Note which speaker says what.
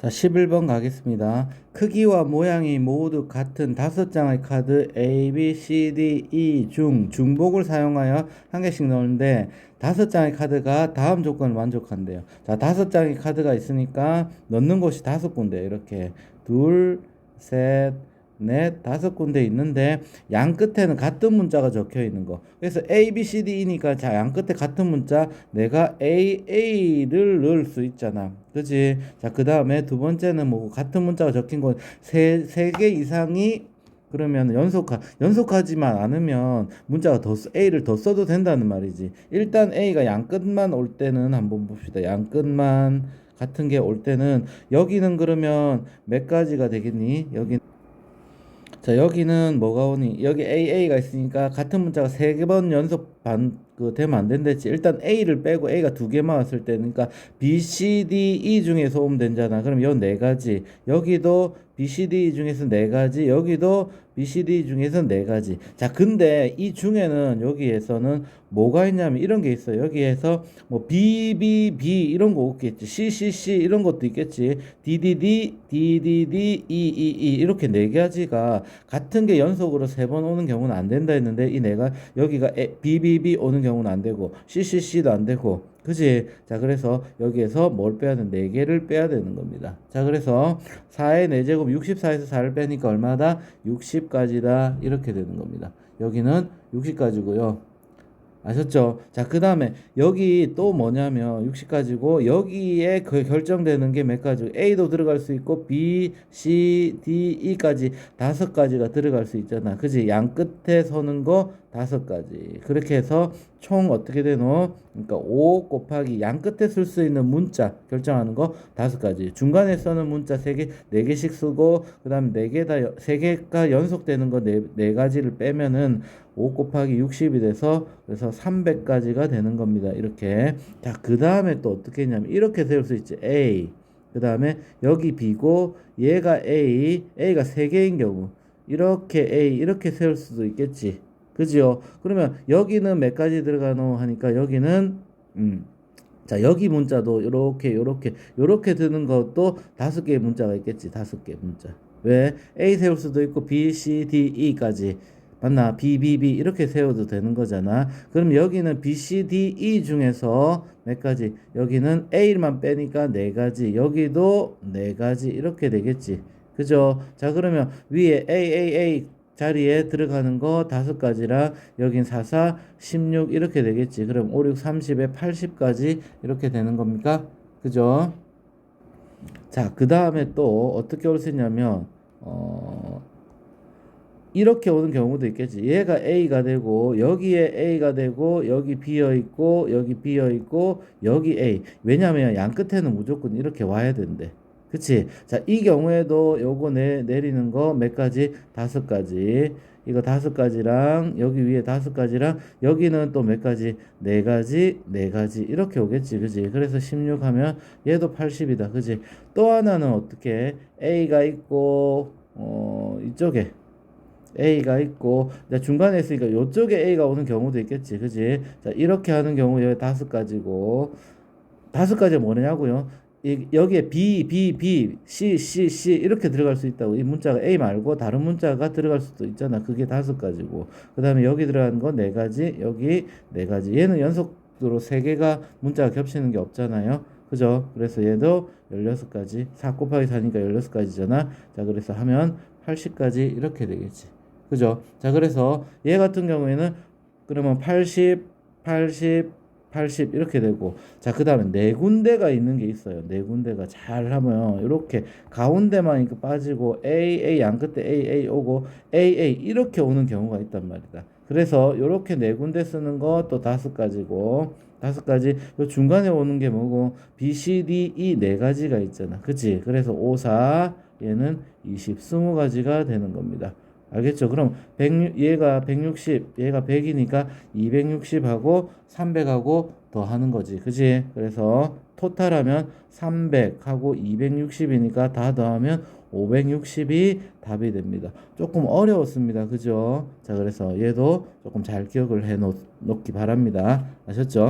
Speaker 1: 자, 11번 가겠습니다. 크기와 모양이 모두 같은 다섯 장의 카드 A, B, C, D, E 중 중복을 사용하여 한 개씩 넣는데 다섯 장의 카드가 다음 조건을 만족한대요. 자, 다섯 장의 카드가 있으니까 넣는 곳이 다섯 군데 이렇게 둘, 셋, 넷, 다섯 군데 있는데 양 끝에는 같은 문자가 적혀 있는 거. 그래서 A, B, C, D니까 자, 양 끝에 같은 문자 내가 A, A를 넣을 수 있잖아. 그지? 자, 그 다음에 두 번째는 뭐 같은 문자가 적힌 건 세, 세 개 이상이 그러면 연속하, 연속하지만 않으면 문자가 더, 써- A를 더 써도 된다는 말이지. 일단 A가 양 끝만 올 때는 한번 봅시다. 양 끝만 같은 게 올 때는 여기는 그러면 몇 가지가 되겠니? 여기 자 여기는 뭐가 오니? 여기 AA가 있으니까 같은 문자가 세개번 연속 반 그 되면 안 된댔지. 일단 A를 빼고 A가 두 개만 왔을 때는 그러니까 B, C, D, E 중에서 오면 되잖아. 그럼 요 네 가지. 여기도 B, C, D 중에서 네 가지. 여기도 B, C, D 중에서 네 가지. 자 근데 이 중에는 여기에서는 뭐가 있냐면 이런 게 있어요. 여기에서 뭐 B, B, B 이런 거 없겠지. C, C, C 이런 것도 있겠지. D, D, D, D, D, D, E, E, E 이렇게 네 가지가 같은 게 연속으로 세 번 오는 경우는 안 된다 했는데 이 내가 여기가 에- BBB 오는 경우 는 안 되고 CCC도 안 되고 그지? 자 그래서 여기에서 뭘 빼야 되는 네 개를 빼야 되는 겁니다. 자 그래서 4의 4제곱 64에서 4를 빼니까 얼마다? 60까지다 이렇게 되는 겁니다. 여기는 60까지고요. 아셨죠? 자, 그 다음에 여기 또 뭐냐면 60가지고 여기에 그 결정되는 게 몇 가지? A도 들어갈 수 있고 B, C, D, E까지 다섯 가지가 들어갈 수 있잖아. 그지? 양 끝에 서는 거 다섯 가지. 그렇게 해서 총 어떻게 되노? 그러니까 5 곱하기 양 끝에 쓸 수 있는 문자 결정하는 거 다섯 가지. 중간에 써는 문자 세 개, 네 개씩 쓰고 그다음에 네개 다 세 개가 연속되는 거네 네 가지를 빼면은 5 곱하기 60이 돼서 그래서 300까지가 되는 겁니다. 이렇게. 자, 그 다음에 또 어떻게 했냐면 이렇게 세울 수 있지. A. 그 다음에 여기 B고 얘가 A, A가 세 개인 경우 이렇게 A 이렇게 세울 수도 있겠지. 그죠? 그러면 여기는 몇 가지 들어가노 하니까 여기는 음. 자, 여기 문자도 요렇게 요렇게 요렇게 드는 것도 다섯 개의 문자가 있겠지. 다섯 개 문자. 왜? A 세울 수도 있고 B, C, D, E까지. 맞나? B, B, B 이렇게 세워도 되는 거잖아. 그럼 여기는 B, C, D, E 중에서 몇 가지? 여기는 A만 빼니까 네 가지. 여기도 네 가지 이렇게 되겠지. 그죠? 자, 그러면 위에 A, A, A 자리에 들어가는 거 다섯 가지랑 여긴 4, 4, 16 이렇게 되겠지. 그럼 5, 6, 30에 80까지 이렇게 되는 겁니까? 그죠? 자, 그 다음에 또 어떻게 올 수 있냐면, 어, 이렇게 오는 경우도 있겠지. 얘가 A가 되고, 여기에 A가 되고, 여기 비어 있고, 여기 비어 있고, 여기 A. 왜냐면 양 끝에는 무조건 이렇게 와야 된대. 그치? 자, 이 경우에도 요거 내, 내리는 거 몇 가지? 다섯 가지. 이거 다섯 가지랑, 여기 위에 다섯 가지랑, 여기는 또 몇 가지? 네 가지, 네 가지. 이렇게 오겠지. 그치? 그래서 16 하면 얘도 80이다. 그치? 또 하나는 어떻게? A가 있고, 어, 이쪽에. A가 있고 중간에 있으니까 이쪽에 A가 오는 경우도 있겠지 그지 자 이렇게 하는 경우 여기 다섯 가지고 다섯 가지가 뭐냐고요 이, 여기에 B, B, B, C, C, C 이렇게 들어갈 수 있다고. 이 문자가 A 말고 다른 문자가 들어갈 수도 있잖아. 그게 다섯 가지고. 그 다음에 여기 들어가는 거네 가지 여기 네 가지. 얘는 연속으로 세 개가 문자가 겹치는 게 없잖아요. 그죠? 그래서 얘도 16가지 4 곱하기 4니까 16가지잖아. 자 그래서 하면 80까지 이렇게 되겠지. 그죠? 자, 그래서 얘 같은 경우에는 그러면 80, 80, 80 이렇게 되고 자, 그 다음에 네 군데가 있는 게 있어요. 네 군데가 잘 하면 이렇게 가운데만 이렇게 빠지고 A, A 양 끝에 A, A 오고 A, A 이렇게 오는 경우가 있단 말이다. 그래서 이렇게 네 군데 쓰는 거 또 다섯 가지고 다섯 가지 요 중간에 오는 게 뭐고 B, C, D, E 네 가지가 있잖아. 그치? 그래서 5, 4 얘는 20, 20가지가 되는 겁니다. 알겠죠? 그럼 100, 얘가 160, 얘가 100이니까 260하고 300하고 더 하는 거지. 그지? 그래서 토탈하면 300하고 260이니까 다 더하면 560이 답이 됩니다. 조금 어려웠습니다. 그죠? 자, 그래서 얘도 조금 잘 기억을 해 놓, 놓기 바랍니다. 아셨죠?